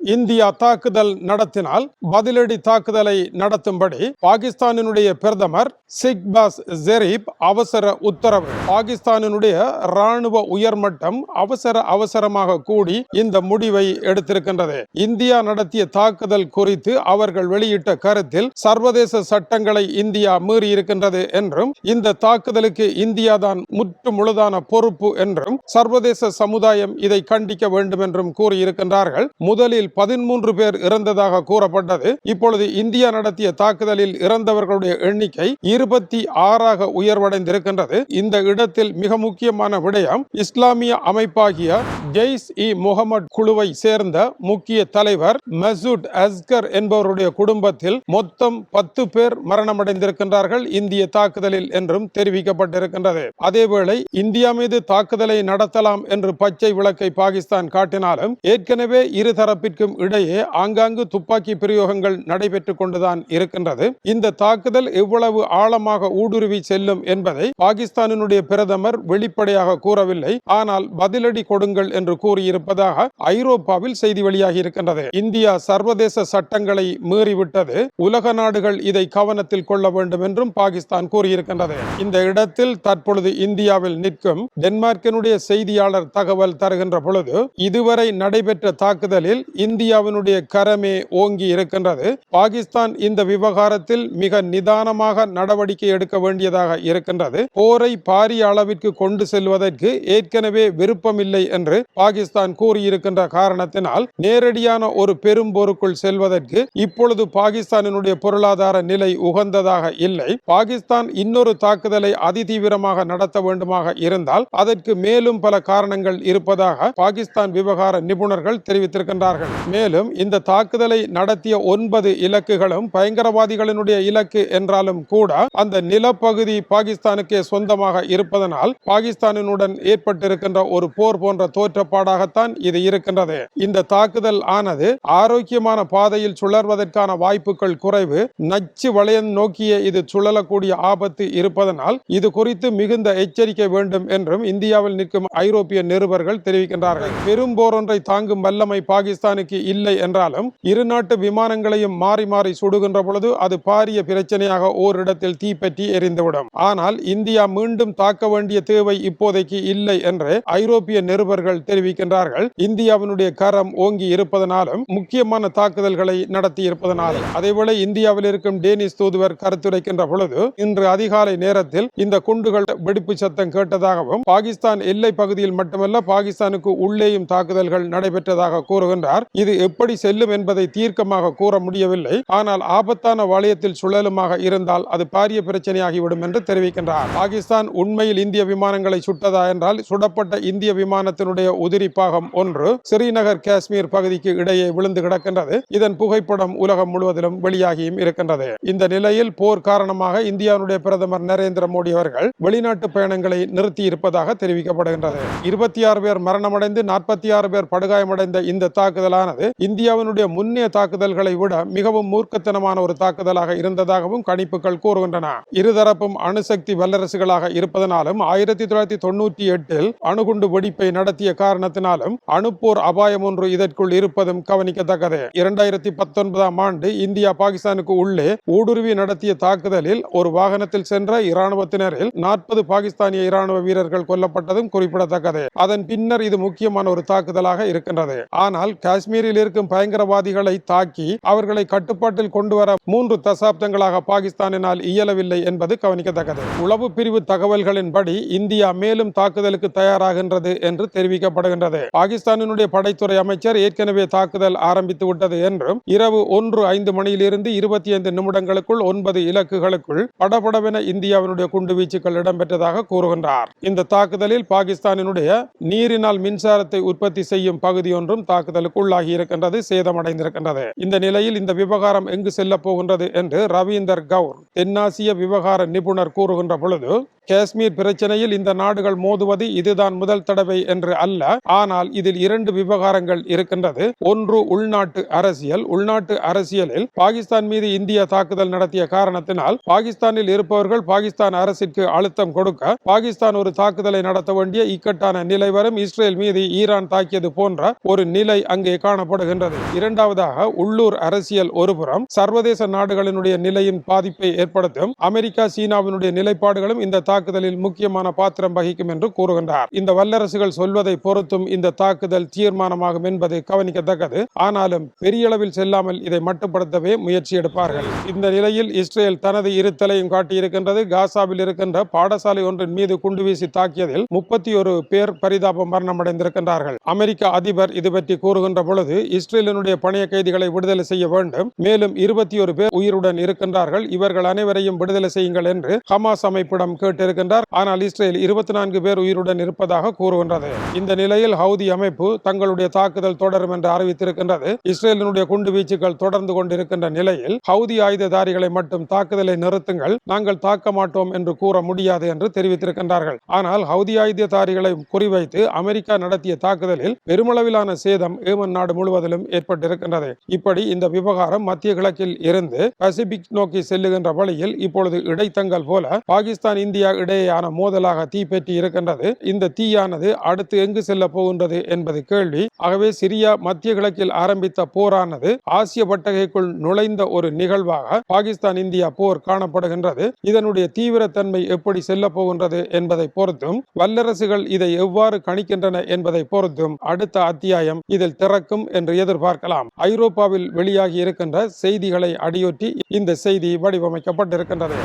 India தாக்குதல் நடத்தினால் பதிலடி தாக்குதலை நடத்தும்படி பாகிஸ்தானினுடைய பிரதமர் சிக்பாஸ் ஜெரீப் அவசர உத்தரவு. பாகிஸ்தானினுடைய ராணுவ உயர்மட்டம் அவசர அவசரமாக கூடி இந்த முடிவை எடுத்திருக்கின்றது. இந்தியா நடத்திய தாக்குதல் குறித்து அவர்கள் வெளியிட்ட கருத்தில் சர்வதேச சட்டங்களை இந்தியா மீறி இருக்கின்றது என்றும் இந்த தாக்குதலுக்கு இந்தியா தான் முற்று முழுதான பொறுப்பு என்றும் சர்வதேச சமுதாயம் இதை கண்டிக்க வேண்டும் என்றும் கூறியிருக்கின்றார்கள். முதலில் பதிமூன்று பேர் இறந்ததாக கூறப்பட்டது. இப்பொழுது இந்தியா நடத்திய தாக்குதலில் இறந்தவர்களுடைய எண்ணிக்கை இருபத்தி ஆறாக உயர்வடைந்திருக்கின்றது. இந்த இடத்தில் மிக முக்கியமான விடயம் இஸ்லாமிய அமைப்பாகிய ஜெய்ஸ் இ முகமது குழுவை சேர்ந்த முக்கிய தலைவர் மசூட் அஸ்கர் என்பவருடைய குடும்பத்தில் மொத்தம் பத்து பேர் மரணமடைந்திருக்கின்றார்கள் இந்திய தாக்குதலில் என்றும் தெரிவிக்கப்பட்டிருக்கின்றது. அதேவேளை இந்தியா மீது தாக்குதலை நடத்தலாம் என்று பச்சை விளக்கை பாகிஸ்தான் காட்டினாலும் ஏற்கனவே இருதரப்பிற்கு தரப்பிற்கும் இடையே ஆங்காங்கு துப்பாக்கி பிரயோகங்கள் நடைபெற்றுக் கொண்டுதான் இருக்கின்றது. இந்த தாக்குதல் எவ்வளவு ஆழமாக ஊடுருவி செல்லும் என்பதை பாகிஸ்தானினுடைய பிரதமர் வெளிப்படையாக கூறவில்லை. ஆனால் பதிலடி கொடுங்கள் என்று கூறியிருப்பதாக ஐரோப்பாவில் செய்தி வெளியாகி இருக்கின்றது. இந்தியா சர்வதேச சட்டங்களை மீறிவிட்டது. உலக நாடுகள் இதை கவனத்தில் கொள்ள வேண்டும் என்றும் பாகிஸ்தான் கூறியிருக்கின்றது. இந்த இடத்தில் தற்பொழுது இந்தியாவில் நிற்கும் டென்மார்க்கினுடைய செய்தியாளர் தகவல் தருகின்ற பொழுது இதுவரை நடைபெற்ற தாக்குதலில் இந்தியாவினுடைய கரமே ஓங்கி இருக்கின்றது. பாகிஸ்தான் இந்த விவகாரத்தில் மிக நிதானமாக நடவடிக்கை எடுக்க வேண்டியதாக இருக்கின்றது. போரை பாரிய அளவிற்கு கொண்டு செல்வதற்கு ஏற்கனவே விருப்பமில்லை என்று பாகிஸ்தான் கூறியிருக்கின்ற காரணத்தினால் நேரடியான ஒரு பெரும் போருக்குள் செல்வதற்கு இப்பொழுது பாகிஸ்தானினுடைய பொருளாதார நிலை உகந்ததாக இல்லை. பாகிஸ்தான் இன்னொரு தாக்குதலை அதிதீவிரமாக நடத்த வேண்டுமாக இருந்தால் அதற்கு மேலும் பல காரணங்கள் இருப்பதாக பாகிஸ்தான் விவகார நிபுணர்கள் தெரிவித்திருக்கின்றார்கள். மேலும் இந்த தாக்குதலை நடத்திய ஒன்பது இலக்குகளும் பயங்கரவாதிகளினுடைய இலக்கு என்றாலும் கூட அந்த நிலப்பகுதி பாகிஸ்தானுக்கே சொந்தமாக இருப்பதனால் பாகிஸ்தானினுடன் ஏற்பட்டிருக்கின்ற ஒரு போர் போன்ற தோற்றப்பாடாகத்தான் இது இருக்கின்றது. இந்த தாக்குதல் ஆனது ஆரோக்கியமான பாதையில் சுழர்வதற்கான வாய்ப்புகள் குறைவு நச்சு வளையம் நோக்கிய இது சுழலக்கூடிய ஆபத்து இருப்பதனால் இது குறித்து மிகுந்த எச்சரிக்கை வேண்டும் என்றும் இந்தியாவில் நிற்கும் ஐரோப்பிய நிருபர்கள் தெரிவிக்கின்றார்கள். பெரும் போர் ஒன்றை தாங்கும் வல்லமை பாகிஸ்தானுக்கு இல்லை என்றாலும் இரு நாட்டு விமானங்களையும் மாறி மாறி சுடுகின்ற பொழுது அது பாரிய பிரச்சனையாக ஓரிடத்தில் தீப்பற்றி எரிந்துவிடும். ஆனால் இந்தியா மீண்டும் தாக்க வேண்டிய தேவை இப்போதைக்கு இல்லை என்று ஐரோப்பிய நிருபர்கள் தெரிவிக்கின்றார்கள். இந்தியாவினுடைய கரம் ஓங்கி இருப்பதனாலும் முக்கியமான தாக்குதல்களை நடத்தி இருப்பதனாலும். அதேபோல இந்தியாவில் இருக்கும் டேனிஸ் தூதுவர் கருத்துரைக்கின்ற பொழுது இன்று அதிகாலை நேரத்தில் இந்த குண்டுகள் வெடிப்பு சத்தம் கேட்டதாகவும் பாகிஸ்தான் எல்லை பகுதியில் மட்டுமல்ல பாகிஸ்தானுக்கு உள்ளேயும் தாக்குதல்கள் நடைபெற்றதாக கூறுகின்றார். இது எப்படி செல்லும் என்பதை தீர்க்கமாக கூற முடியவில்லை. ஆனால் ஆபத்தான வளையத்தில் சுழலுமாக இருந்தால் அது பாரிய பிரச்சனையாகிவிடும் என்று தெரிவிக்கின்றார். பாகிஸ்தான் உண்மையில் இந்திய விமானங்களை சுட்டதா என்றால் சுடப்பட்ட இந்திய விமானத்தினுடைய உதிரி பாகம் ஒன்று ஸ்ரீநகர் காஷ்மீர் பகுதிக்கு இடையே விழுந்து கிடக்கின்றது. இதன் புகைப்படம் உலகம் முழுவதிலும் வெளியாகியும் இருக்கின்றது. இந்த நிலையில் போர் காரணமாக இந்தியாவுடைய பிரதமர் நரேந்திர மோடி அவர்கள் வெளிநாட்டு பயணங்களை நிறுத்தி இருப்பதாக தெரிவிக்கப்படுகின்றது. இருபத்தி ஆறு பேர் மரணமடைந்து நாற்பத்தி ஆறு பேர் படுகாயமடைந்த இந்த தாக்குதலான தாக்குதலானது இந்தியாவினுடைய முன்னைய தாக்குதல்களை விட மிகவும் மூர்க்கத்தனமான ஒரு தாக்குதலாக இருந்ததாகவும் கணிப்புகள் கூறுகின்றன. இருதரப்பும் அணுசக்தி வல்லரசுகளாக இருப்பதனாலும் ஆயிரத்தி தொள்ளாயிரத்தி தொண்ணூற்றி எட்டில் அணுகுண்டு வெடிப்பை நடத்திய காரணத்தினாலும் அணுப்போர் அபாயம் ஒன்று இதற்குள் இருப்பதும் கவனிக்கத்தக்கது. இரண்டாயிரத்தி பத்தொன்பதாம் ஆண்டு இந்தியா பாகிஸ்தானுக்கு உள்ளே ஊடுருவி நடத்திய தாக்குதலில் ஒரு வாகனத்தில் சென்ற இராணுவத்தினரில் நாற்பது பாகிஸ்தானிய இராணுவ வீரர்கள் கொல்லப்பட்டதும் குறிப்பிடத்தக்கது. அதன் பின்னர் இது முக்கியமான ஒரு தாக்குதலாக இருக்கின்றது. ஆனால் காஷ்மீர் காஷ்மீரில் இருக்கும் பயங்கரவாதிகளை தாக்கி அவர்களை கட்டுப்பாட்டில் கொண்டு வர மூன்று தசாப்தங்களாக பாகிஸ்தானினால் இயலவில்லை என்பது கவனிக்கத்தக்கது. உளவு பிரிவு தகவல்களின்படி இந்தியா மேலும் தாக்குதலுக்கு தயாராகின்றது என்று தெரிவிக்கப்படுகின்றது. பாகிஸ்தானினுடைய படைத்துறை அமைச்சர் ஏற்கனவே தாக்குதல் ஆரம்பித்து விட்டது என்றும் இரவு ஒன்று ஐந்து மணியிலிருந்து இருபத்தி ஐந்து நிமிடங்களுக்குள் ஒன்பது இலக்குகளுக்குள் படபடவென இந்தியாவினுடைய குண்டுவீச்சுகள் இடம்பெற்றதாக கூறுகின்றார். இந்த தாக்குதலில் பாகிஸ்தானினுடைய நீரினால் மின்சாரத்தை உற்பத்தி செய்யும் பகுதி ஒன்றும் தாக்குதலுக்கு உள்ளாகி இருக்கின்றது சேதமடைந்திருக்கின்றது. இந்த நிலையில் இந்த விவகாரம் எங்கு செல்ல போகின்றது என்று ரவீந்தர் கவுர் தென்னாசிய விவகார நிபுணர் கூறுகின்ற பொழுது காஷ்மீர் பிரச்சனையில் இந்த நாடுகள் மோதுவது இதுதான் முதல் தடவை என்று அல்ல. ஆனால் இதில் இரண்டு விவகாரங்கள் இருக்கின்றது. ஒன்று உள்நாட்டு அரசியல் உள்நாட்டு அரசியலில் பாகிஸ்தான் மீது இந்தியா தாக்குதல் நடத்திய காரணத்தினால் பாகிஸ்தானில் இருப்பவர்கள் பாகிஸ்தான் அரசிற்கு அழுத்தம் கொடுக்க பாகிஸ்தான் ஒரு தாக்குதலை நடத்த வேண்டிய இக்கட்டான நிலை வரும். இஸ்ரேல் மீது ஈரான் தாக்கியது போன்ற ஒரு நிலை அங்கே காணப்படுகின்றது. இரண்டாவதாக உள்ளூர் அரசியல் ஒருபுறம் சர்வதேச நாடுகளினுடைய நிலையின் பாதிப்பை ஏற்படுத்தும் அமெரிக்கா சீனாவினுடைய நிலைப்பாடுகளும் இந்த தாக்குதலில் முக்கியமான பாத்திரம் வகிக்கும் என்று கூறுகின்றார். இந்த வல்லரசுகள் சொல்வதை பொறுத்தும் இந்த தாக்குதல் தீர்மானமாகும் என்பது கவனிக்கத்தக்கது. ஆனாலும் பெரிய அளவில் செல்லாமல் இதை மட்டுப்படுத்தவே முயற்சி எடுப்பார்கள். இந்த நிலையில் இஸ்ரேல் தனது இருத்தலையும் காட்டியிருக்கின்றது. காசாவில் இருக்கின்ற பாடசாலை ஒன்றின் மீது குண்டு வீசி தாக்கியதில் முப்பத்தி ஒரு பேர் பரிதாப மரணமடைந்திருக்கின்றார்கள். அமெரிக்க அதிபர் இது பற்றி கூறுகின்ற பொழுது இஸ்ரேலினுடைய பணைய கைதிகளை விடுதலை செய்ய வேண்டும். மேலும் இருபத்தி ஒரு பேர் உயிருடன் இருக்கின்றார்கள். இவர்கள் அனைவரையும் விடுதலை செய்யுங்கள் என்று ஹமாஸ் அமைப்பிடம் கேட்டு கேட்டிருக்கின்றார் ஆனால் இஸ்ரேல் இருபத்தி நான்கு பேர் உயிருடன் இருப்பதாக கூறுகின்றது. இந்த நிலையில் ஹவுதி அமைப்பு தங்களுடைய தாக்குதல் தொடரும் என்று அறிவித்திருக்கின்றது. இஸ்ரேலினுடைய குண்டு வீச்சுகள் தொடர்ந்து கொண்டிருக்கின்ற நிலையில் ஹவுதி ஆயுததாரிகளை மட்டும் தாக்குதலை நிறுத்துங்கள் நாங்கள் தாக்க மாட்டோம் என்று கூற முடியாது என்று தெரிவித்திருக்கின்றார்கள். ஆனால் ஹவுதி ஆயுததாரிகளை குறிவைத்து அமெரிக்கா நடத்திய தாக்குதலில் பெருமளவிலான சேதம் ஏமன் நாடு முழுவதிலும் ஏற்பட்டிருக்கின்றது. இப்படி இந்த விவகாரம் மத்திய கிழக்கில் இருந்து பசிபிக் நோக்கி செல்லுகின்ற வழியில் இப்பொழுது இடைத்தங்கள் போல பாகிஸ்தான் இந்தியா இடையேயான மோதலாக தீப்பற்றி இருக்கின்றது. இந்த தீயானது அடுத்து எங்கு செல்ல போகின்றது என்பது கேள்வி. ஆகவே சிரியா மத்திய கிழக்கில் ஆரம்பித்த போரானது ஆசிய பட்டகைக்குள் நுழைந்த ஒரு நிகழ்வாக பாகிஸ்தான் இந்தியா போர் காணப்படுகின்றது. இதனுடைய தீவிரத்தன்மை எப்படி செல்ல போகின்றது என்பதை பொறுத்தும் வல்லரசுகள் இதை எவ்வாறு கணிக்கின்றன என்பதை பொறுத்தும் அடுத்த அத்தியாயம் இதில் திறக்கும் என்று எதிர்பார்க்கலாம். ஐரோப்பாவில் வெளியாகி இருக்கின்ற செய்திகளை அடியொற்றி இந்த செய்தி வடிவமைக்கப்பட்டிருக்கின்றது.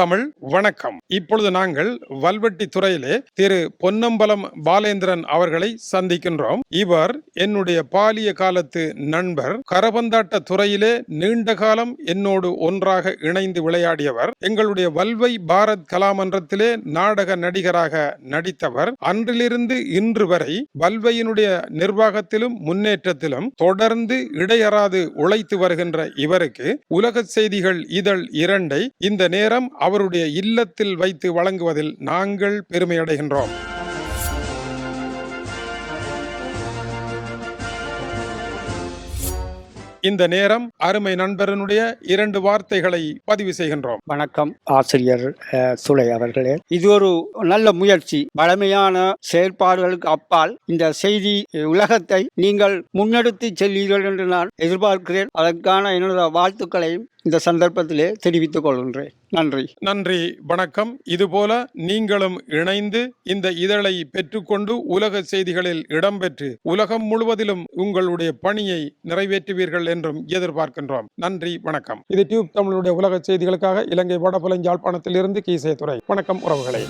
தமிழ் வணக்கம். இப்பொழுது நாங்கள் வல்வெட்டி துறையிலே திரு பொன்னம்பலம் பாலேந்திரன் அவர்களை சந்திக்கின்றோம். இவர் என்னுடைய பாலிய காலத்து நண்பர். கரபந்தாட்ட துறையிலே நீண்ட காலம் என்னோடு ஒன்றாக இணைந்து விளையாடியவர். எங்களுடைய வல்வை பாரத் கலாமன்றத்திலே நாடக நடிகராக நடித்தவர். அன்றிலிருந்து இன்று வரை வல்வையினுடைய நிர்வாகத்திலும் முன்னேற்றத்திலும் தொடர்ந்து இடையறாது உழைத்து வருகின்ற இவருக்கு உலக செய்திகள் இதழ் இரண்டை இந்த நேரம் அவருடைய இல்லத்தில் வைத்து வழங்குவதில் நாங்கள் பெருமையடைகின்றோம். இந்த நேரம் அருமை நண்பரனுடைய இரண்டு வார்த்தைகளை பதிவு செய்கின்றோம். வணக்கம் ஆசிரியர் சுளை சுலை அவர்களே. இது ஒரு நல்ல முயற்சி. பழமையான செயற்பாடுகளுக்கு அப்பால் இந்த செய்தி உலகத்தை நீங்கள் முன்னெடுத்து செல்லீர்கள் என்று நான் எதிர்பார்க்கிறேன். அதற்கான என்னோட வாழ்த்துக்களையும் இந்த சந்தர்ப்பத்திலே தெரிவித்துக் கொள்கின்றேன். நன்றி. நன்றி வணக்கம். இதுபோல நீங்களும் இணைந்து இந்த இதழை பெற்றுக்கொண்டு உலக செய்திகளில் இடம்பெற்று உலகம் முழுவதிலும் உங்களுடைய பணியை நிறைவேற்றுவீர்கள் என்றும் எதிர்பார்க்கின்றோம். நன்றி வணக்கம். இது டியூப் தமிழுடைய உலக செய்திகளுக்காக இலங்கை வடபுலஞ்சாழ்ப்பாணத்தில் இருந்து கீசே துறை வணக்கம் உறவுகளே.